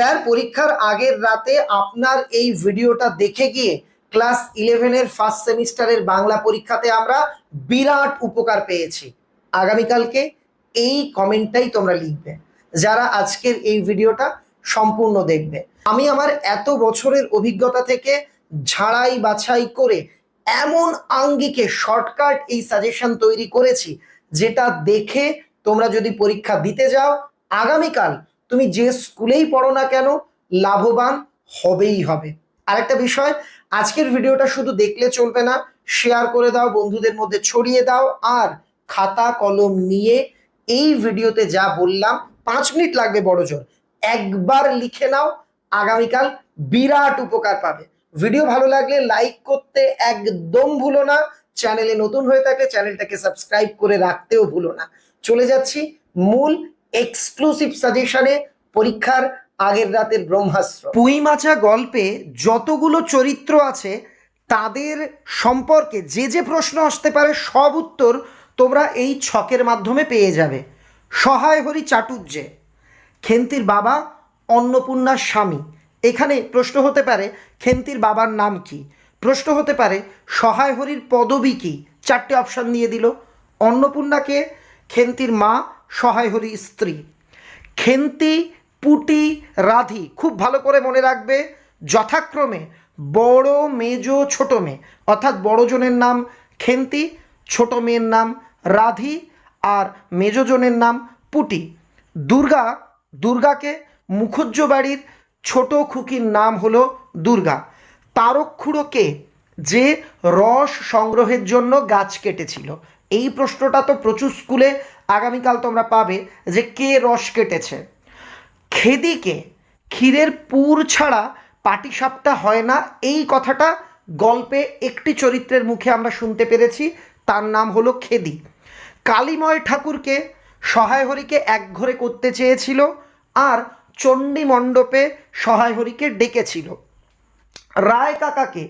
Sir, পরীক্ষার আগের রাতে আপনার এই ভিডিওটা দেখে গিয়ে ক্লাস ইলেভেনের ফার্স্ট সেমিস্টারের বাংলা পরীক্ষাতে আমরা বিরাট উপকার পেয়েছি। আগামীকালকে এই কমেন্টটাই তোমরা লিখবে, যারা আজকের এই ভিডিওটা সম্পূর্ণ দেখবে। আমি আমার এত বছরের অভিজ্ঞতা থেকে ঝাড়াই বাছাই করে এমন আঙ্গিকে শর্টকাট এই সাজেশন তৈরি করেছি, যেটা দেখে তোমরা যদি পরীক্ষা দিতে যাও, আগামীকাল তুমি যে স্কুলেই পড়ো না কেন, লাভবান হবেই হবে। আরেকটা বিষয়, আজকের ভিডিওটা শুধু দেখলে চলবে না শেয়ার করে দাও, বন্ধুদের মধ্যে ছড়িয়ে দাও, আর খাতা, কলম নিয়ে এই ভিডিওতে যা বললাম, পাঁচ মিনিট লাগবে বড় জোর। একবার লিখে নাও, আগামীকাল বিরাট উপকার পাবে। ভিডিও ভালো লাগলে লাইক করতে একদম ভুলো না, চ্যানেলে নতুন হয়ে থাকলে চ্যানেলটাকে সাবস্ক্রাইব করে রাখতেও ভুলো না। চলে যাচ্ছি মূল এক্সক্লুসিভ সাজেশনে পরীক্ষার আগের রাতের ব্রহ্মাস্ত্র। পুঁই মাছা গল্পে যতগুলো চরিত্র আছে, তাদের সম্পর্কে যে যে প্রশ্ন আসতে পারে, সব উত্তর তোমরা এই ছকের মাধ্যমে পেয়ে যাবে। সহায় হরি চাটুর্যে খেন্তির বাবা অন্নপূর্ণার স্বামী। এখানে প্রশ্ন হতে পারে, খেন্তির বাবার নাম কি? প্রশ্ন হতে পারে, সহায় হরির পদবী কি? চারটে অপশান দিয়ে দিল। অন্নপূর্ণাকে খেন্তির মা সহায় হলি স্ত্রী। খেন্তি, পুটি, রাধি খুব ভালো করে মনে রাখবে, যথাক্রমে বড়, মেজ, ছোট মেয়ে। অর্থাৎ বড়জনের নাম খেন্তি, ছোট মেয়ের নাম রাধি আর মেজজনের নাম পুটি। দুর্গা, দুর্গাকে মুখুজ্জ বাড়ির ছোট খুকির নাম হলো দুর্গা। তারক্ষুড়ো কে যে রস সংগ্রহের জন্য গাছ কেটেছিল। এই প্রশ্নটা তো প্রচুর স্কুলে আগামীকাল তোমরা পাবে যে কে রস কেটেছে। খেদিকে ক্ষীরের পুর ছাড়া পাটিসাপটা হয় না, এই কথাটা গল্পে একটি চরিত্রের মুখে আমরা শুনতে পেরেছি, তার নাম হলো খেদি। কালীময় ঠাকুরকে সহায় হরিকে একঘরে করতে চেয়েছিল আর চণ্ডী মণ্ডপে সহায় হরিকে ডেকেছিল। রায় কাকাকে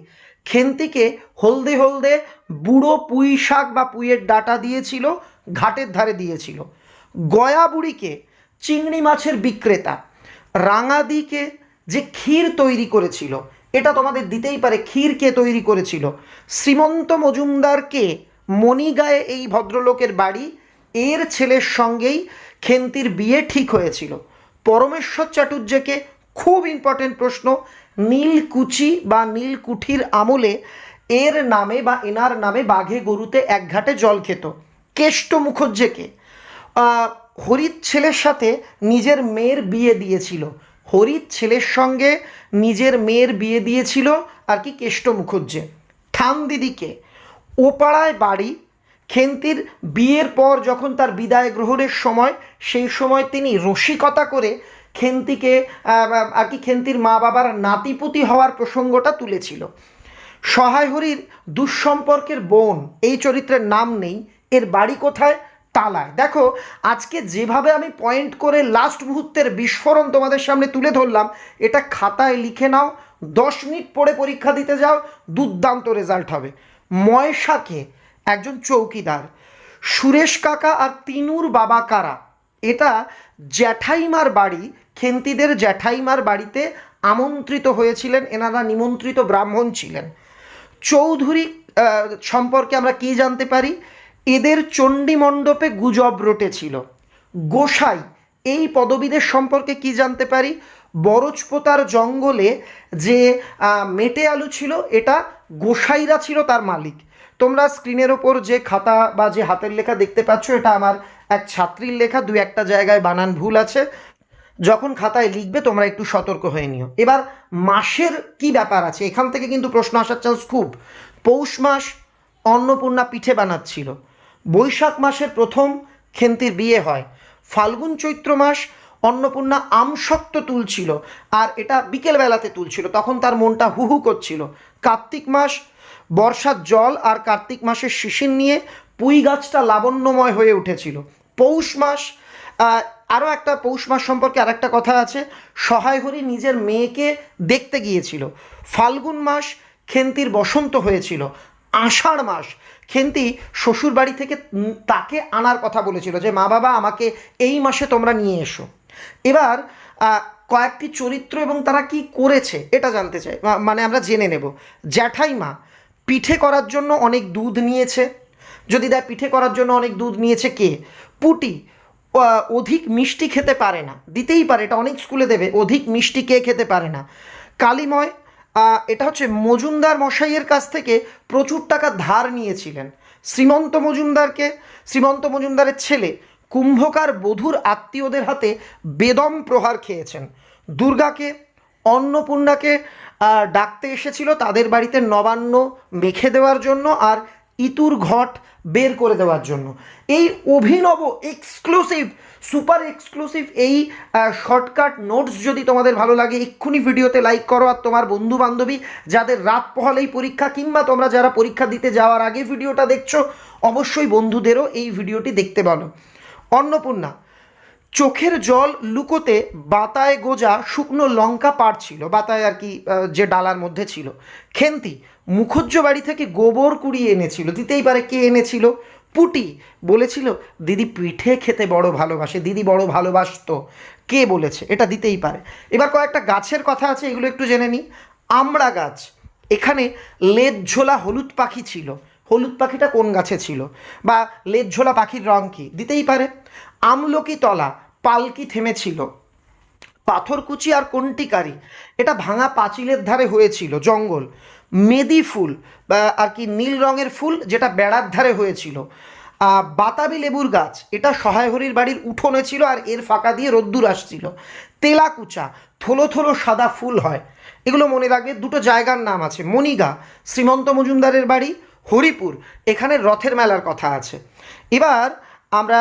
খেন্তিকে হলদে হলদে বুড়ো পুঁই শাক বা পুঁইয়ের ডাটা দিয়েছিল, ঘাটের ধারে দিয়েছিল। গয়া বুড়িকে চিংড়ি মাছের বিক্রেতা, রাঙাদিকে যে ক্ষীর তৈরি করেছিল, এটা তোমাদের দিতেই পারে, ক্ষীর কে তৈরি করেছিল। শ্রীমন্ত মজুমদারকে মণিগায়ে এই ভদ্রলোকের বাড়ি, এর ছেলের সঙ্গেই খেন্তির বিয়ে ঠিক হয়েছিল। পরমেশ্বর চাটুর্যকে খুব ইম্পর্টেন্ট প্রশ্ন নীলকুচি বা নীলকুঠির আমলে এর নামে বা এনার নামে বাঘে গরুতে এক ঘাটে জল খেত। কেষ্ট মুখজ্জেকে। আহ, হরির ছেলের সাথে নিজের মেয়ের বিয়ে দিয়েছিল। হরির ছেলের সঙ্গে নিজের মেয়ের বিয়ে দিয়েছিল আর কি কেষ্ট মুখজ্জে। ঠান দিদিকে ওপাড়ায় বাড়ি খেন্তির বিয়ের পর যখন তার বিদায় গ্রহণের সময় সেই সময় তিনি রসিকতা করে খেন্তিকে আর কি খেন্তির মা বাবার নাতিপুতি হওয়ার প্রসঙ্গটা তুলেছিল। সহায় হরির দুঃসম্পর্কের বোন, এই চরিত্রের নাম নেই, এর বাড়ি কোথায়? তালায়। দেখো, আজকে যেভাবে আমি পয়েন্ট করে লাস্ট মুহূর্তের বিস্ফোরণ তোমাদের সামনে তুলে ধরলাম, এটা খাতায় লিখে নাও, দশ মিনিট পরে পরীক্ষা দিতে যাও, দুর্দান্ত রেজাল্ট হবে। ময়সাকে একজন চৌকিদার, সুরেশ কাকা আর তিনুর বাবা কারা? এটা জ্যাঠাইমার বাড়ি, খেন্তিদের জ্যাঠাইমার বাড়িতে আমন্ত্রিত হয়েছিলেন, এনারা নিমন্ত্রিত ব্রাহ্মণ ছিলেন। চৌধুরী সম্পর্কে আমরা কি জানতে পারি? এদের চণ্ডী মণ্ডপে গুজব রটেছিল। গোসাই, এই পদবীদের সম্পর্কে কি জানতে পারি? বরজপোতার জঙ্গলে যে মেটে আলু ছিল, এটা গোসাইরা ছিল তার মালিক। তোমরা স্ক্রিনের ওপর যে খাতা বা যে হাতের লেখা দেখতে পাচ্ছ, এটা আমার এক ছাত্রীর লেখা দু একটা জায়গায় বানান ভুল আছে। যখন খাতায় লিখবে, তোমরা একটু সতর্ক হয়ে নিও। এবার মাসের কি ব্যাপার আছে? এখান থেকে কিন্তু প্রশ্ন আসার চান্স খুব। পৌষ মাস অন্নপূর্ণা পিঠে বানাচ্ছিল। বৈশাখ মাসের প্রথম খেন্তির বিয়ে হয়। ফাল্গুন চৈত্র মাস অন্নপূর্ণা আমসক্ত তুলছিল। আর এটা বিকেলবেলাতে তুলছিল। তখন তার মনটা হুহু করছিল। কার্তিক মাস বর্ষার জল আর কার্তিক মাসের শিশির নিয়ে পুঁই গাছটা লাবণ্যময় হয়ে উঠেছিল। পৌষ মাস আরও একটা পৌষ মাস সম্পর্কে আর একটা কথা আছে। সহায় হরি নিজের মেয়েকে দেখতে গিয়েছিল। ফাল্গুন মাস খেন্তির বসন্ত হয়েছিল। আষাঢ় মাস খেন্তি শ্বশুর বাড়ি থেকে তাকে আনার কথা বলেছিল যে, মা বাবা, আমাকে এই মাসে তোমরা নিয়ে এসো। এবার কয়েকটি চরিত্র এবং তারা কি করেছে এটা জানতে চাই। মানে আমরা জেনে নেব। জ্যাঠাইমা পিঠে করার জন্য অনেক দুধ নিয়েছে। যদি দেয় পিঠে করার জন্য অনেক দুধ নিয়েছে কে? পুটি অধিক মিষ্টি খেতে পারে না। দিতেই পারে, এটা অনেক স্কুলে দেবে, অধিক মিষ্টি কে খেতে পারে না। কালিময় এটা হচ্ছে মজুমদার মশাইয়ের কাছ থেকে প্রচুর টাকা ধার নিয়েছিলেন। শ্রীমন্ত মজুমদারকে, শ্রীমন্ত মজুমদারের ছেলে, কুম্ভকার বধূর আত্মীয়দের হাতে বেদম প্রহার খেয়েছেন। দুর্গাকে, অন্নপূর্ণাকে ডাকতে এসেছিল তাদের বাড়িতে নবান্ন মেখে দেওয়ার জন্য আর ইতুর ঘট বের করে দেওয়ার জন্য। এই অভিনব এক্সক্লুসিভ সুপার এক্সক্লুসিভ এই শর্টকাট নোটস যদি তোমাদের ভালো লাগে, এক্ষুনি ভিডিওতে লাইক করো আর তোমার বন্ধু বান্ধবী যাদের রাত পহলেই পরীক্ষা কিংবা তোমরা যারা পরীক্ষা দিতে যাওয়ার আগে ভিডিওটা দেখছ, অবশ্যই বন্ধুদেরও এই ভিডিওটি দেখতে বলো। অন্নপূর্ণা চোখের জল লুকোতে বাতায় গোজা শুকনো লঙ্কা পাড়ছিল বাতায় আর কি যে ডালার মধ্যে ছিল। খেন্তি মুখুজ্জ বাড়ি থেকে গোবর কুড়িয়ে এনেছিল, দিতেই পারে কে এনেছিল? পুটি বলেছিল, দিদি পিঠে খেতে বড় ভালোবাসে, দিদি বড় ভালোবাসতো। কে বলেছে? এটা দিতেই পারে। এবার কয়েকটা গাছের কথা আছে, এগুলো একটু জেনে নিই। আমড়া গাছ, এখানে লেজ ঝোলা হলুদ পাখি ছিল। হলুদ পাখিটা কোন গাছে ছিল? বা লেজ ঝোলা পাখির রং কি? দিতেই পারে। আমলকি তলা, পালকি থেমেছিল। পাথরকুচি আর কন্টিকারি, এটা ভাঙা পাঁচিলের ধারে হয়েছিল, জঙ্গল। মেদি ফুল আর কি নীল রঙের ফুল, যেটা বেড়ার ধারে হয়েছিল। বাতাবি লেবুর গাছ, এটা সহায়হরির বাড়ির উঠোনে ছিল আর এর ফাঁকা দিয়ে রোদ্দুর আসছিল। তেলাকুচা, থলো থলো সাদা ফুল হয়। এগুলো মনে রাখবে, দুটো জায়গার নাম আছে, মণিগা, শ্রীমন্ত মজুমদারের বাড়ি, হরিপুর, এখানে রথের মেলার কথা আছে। এবার আমরা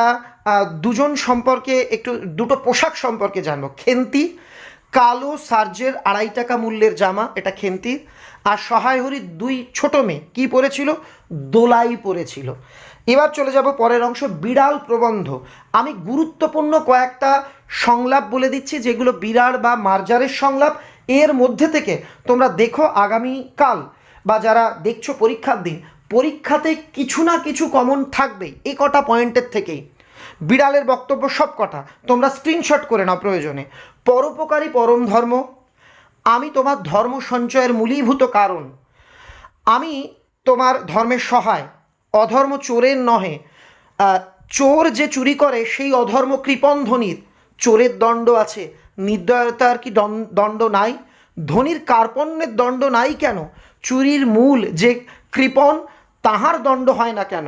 দুজন সম্পর্কে একটু, দুটো পোশাক সম্পর্কে জানব। খেন্তি, কালো সার্জের আড়াই টাকা মূল্যের জামা, এটা খেন্তি, আর সহায় হরির দুই ছোট মেয়ে। কী পরেছিল? দোলাই পরেছিল। এবার চলে যাব পরের অংশ, বিড়াল প্রবন্ধ। আমি গুরুত্বপূর্ণ কয়েকটা সংলাপ বলে দিচ্ছি, যেগুলো বিড়াল বা মার্জারের সংলাপ। এর মধ্যে থেকে তোমরা দেখো আগামীকাল বা যারা দেখছ পরীক্ষার দিন, পরীক্ষাতে কিছু না কিছু কমন থাকবেই, এ কটা পয়েন্টের থেকেই। বিড়ালের বক্তব্য সব কথা তোমরা স্ক্রিনশট করে নাও প্রয়োজনে। পরোপকারী পরম ধর্ম, আমি তোমার ধর্ম সঞ্চয়ের মূলীভূত কারণ। আমি তোমার ধর্মের সহায়, অধর্ম চোরের নহে। চোর যে চুরি করে, সেই অধর্ম কৃপণ ধনির। চোরের দণ্ড আছে। নির্দয়তার কি দণ্ড নাই? ধনির কার্পণ্যের দণ্ড নাই কেন? চুরির মূল যে কৃপণ, তাহার দণ্ড হয় না কেন?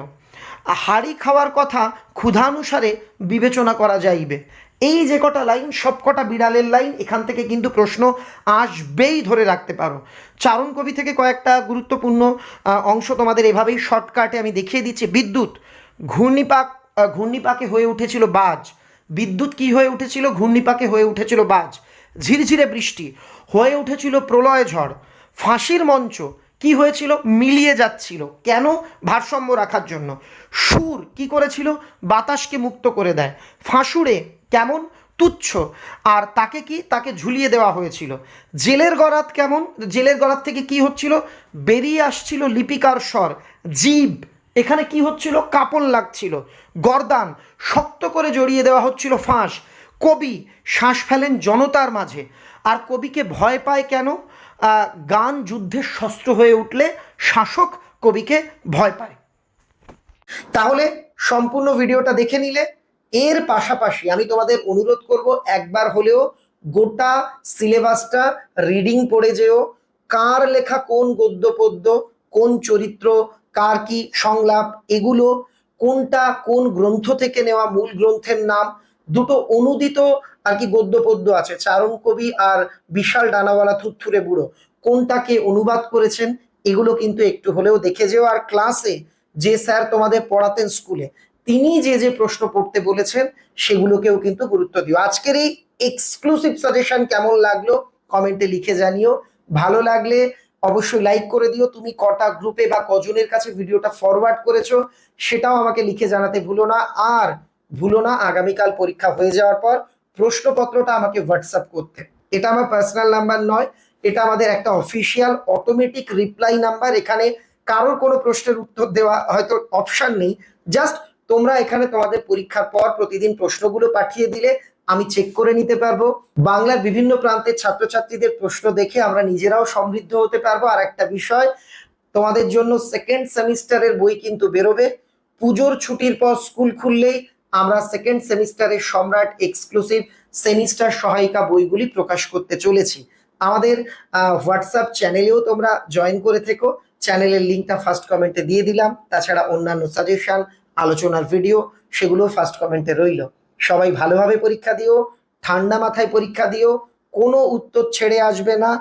হাড়ি খাওয়ার কথা ক্ষুধানুসারে বিবেচনা করা যাইবে। এই যে কটা লাইন, সব কটা বিড়ালের লাইন, এখান থেকে কিন্তু প্রশ্ন আসবেই ধরে রাখতে পারো। চারণ কবি থেকে কয়েকটা গুরুত্বপূর্ণ অংশ তোমাদের এভাবেই শর্টকাটে আমি দেখিয়ে দিচ্ছি। বিদ্যুৎ, ঘূর্ণিপাক ঘূর্ণিপাকে হয়ে উঠেছিল বাজ। বিদ্যুৎ কি হয়ে উঠেছিল? ঘূর্ণিপাকে হয়ে উঠেছিল বাজ। ঝিরঝিরে বৃষ্টি, হয়ে উঠেছিল প্রলয় ঝড়। ফাঁসির মঞ্চ কি হয়েছিল? মিলিয়ে যাচ্ছিল। কেন ভারসাম্য রাখার জন্য? সুর কি করেছিল? বাতাসকে মুক্ত করে দেয়। ফাঁসুড়ে কেমন? তুচ্ছ। আর তাকে কি? তাকে ঝুলিয়ে দেওয়া হয়েছিল। জেলের গরাত কেমন? জেলের গরাত থেকে কি হচ্ছিল? বেরিয়ে আসছিল লিপিকার স্বর। জীব। এখানে কি হচ্ছিল? কাপড় লাগছিল। গরদান। শক্ত করে জড়িয়ে দেওয়া হচ্ছিল ফাঁস। কবি শ্বাস ফেলেন জনতার মাঝে। আর কবিকে ভয় পায় কেন? গান যুদ্ধের শস্ত্র হয়ে উঠলে শাসক কবিকে ভয় পায়। তাহলে সম্পূর্ণ ভিডিওটা দেখে নিলে। এর পাশাপাশি আমি তোমাদের অনুরোধ করব, একবার হলেও গোটা সিলেবাসটা রিডিং পড়ে যেও। কার লেখা কোন গদ্য পদ্য কোন চরিত্র, কার কি সংলাপ, এগুলো কোনটা কোন গ্রন্থ থেকে নেওয়া মূল গ্রন্থের নাম, দুটো অনুদিত আর কি গদ্য পদ্য আছে? চারণ কবি আর বিশাল ডানাওয়ালা থুরথুরে বুড়ো। কোনটাকে অনুবাদ করেছেন? এগুলো কিন্তু একটু হলেও দেখে যেও। আর ক্লাসে যে স্যার তোমাদের পড়াতেন স্কুলে, তিনি যে যে প্রশ্ন পড়তে বলেছেন, সেগুলোকেও কিন্তু গুরুত্ব দিও। আজকের এই এক্সক্লুসিভ সাজেশন কেমন লাগল? কমেন্টে লিখে জানিও। ভালো লাগলে অবশ্যই লাইক করে দিও। তুমি কটা গ্রুপে বা কজনের কাছে ভিডিওটা ফরওয়ার্ড করেছ, সেটাও আমাকে লিখে জানাতে ভুলো না। আর ভুলো না, আগামীকাল পরীক্ষা হয়ে যাওয়ার পর প্রশ্নপত্রটা আমাকে হোয়াটসঅ্যাপ করতে। এটা আমার পার্সোনাল নাম্বার নয়, এটা আমাদের একটা অফিসিয়াল অটোমেটিক রিপ্লাই নাম্বার এখানে কারোর কোনো প্রশ্নের উত্তর দেওয়া হয়তো অপশান নেই। জাস্ট তোমরা এখানে তোমাদের পরীক্ষার পর প্রতিদিন প্রশ্নগুলো পাঠিয়ে দিলে আমি চেক করে নিতে পারব। বাংলার বিভিন্ন প্রান্তের ছাত্রছাত্রীদের প্রশ্ন দেখে আমরা নিজেরাও সমৃদ্ধ হতে পারব। আর একটা বিষয়, তোমাদের জন্য সেকেন্ড সেমিস্টারের বই কিন্তু বেরোবে। পুজোর ছুটির পর স্কুল খুললেই আমরা সেকেন্ড সেমিস্টারের সম্রাট এক্সক্লুসিভ সেমিস্টার সহায়িকা বইগুলি প্রকাশ করতে চলেছি। আমাদের হোয়াটসঅ্যাপ চ্যানেলেও তোমরা জয়েন করে থেকো। চ্যানেলের লিঙ্কটা ফার্স্ট কমেন্টে দিয়ে দিলাম। তাছাড়া অন্যান্য সাজেশন আলোচনার ভিডিও সেগুলো ফার্স্ট কমেন্টে রইল। সবাই ভালোভাবে পরীক্ষা দিও, ঠান্ডা মাথায় পরীক্ষা দিও, কোনো উত্তর ছেড়ে আসবে না।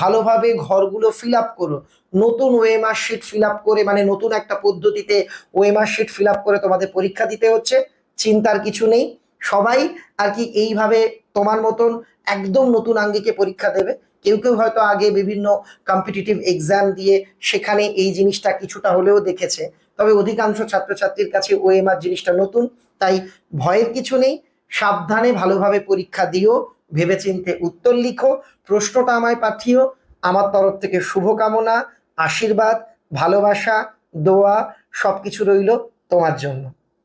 ভালোভাবে ঘরগুলো ফিল আপ করো। নতুন ওয়েমার শিট ফিল আপ করে মানে নতুন একটা পদ্ধতিতে ওয়েমার শিট ফিল আপ করে তোমাদের পরীক্ষা দিতে হচ্ছে। চিন্তার কিছু নেই। সবাই আর কি এইভাবে তোমার মতন একদম নতুন আঙ্গিকে পরীক্ষা দেবে। কেউ কেউ হয়তো আগে বিভিন্ন কম্পিটিটিভ এক্সাম দিয়ে সেখানে এই জিনিসটা কিছুটা হলেও দেখেছে। তবে অধিকাংশ ছাত্রছাত্রীর কাছে ওএমআর জিনিসটা নতুন, তাই ভয়ের কিছু নেই। সাবধানে ভালোভাবে পরীক্ষা দিও, ভেবেচিন্তে উত্তর লিখো, প্রশ্নটা আমায় পাঠিও। আমার তরফ থেকে শুভকামনা, আশীর্বাদ, ভালোবাসা, দোয়া, সবকিছু রইল তোমার জন্য।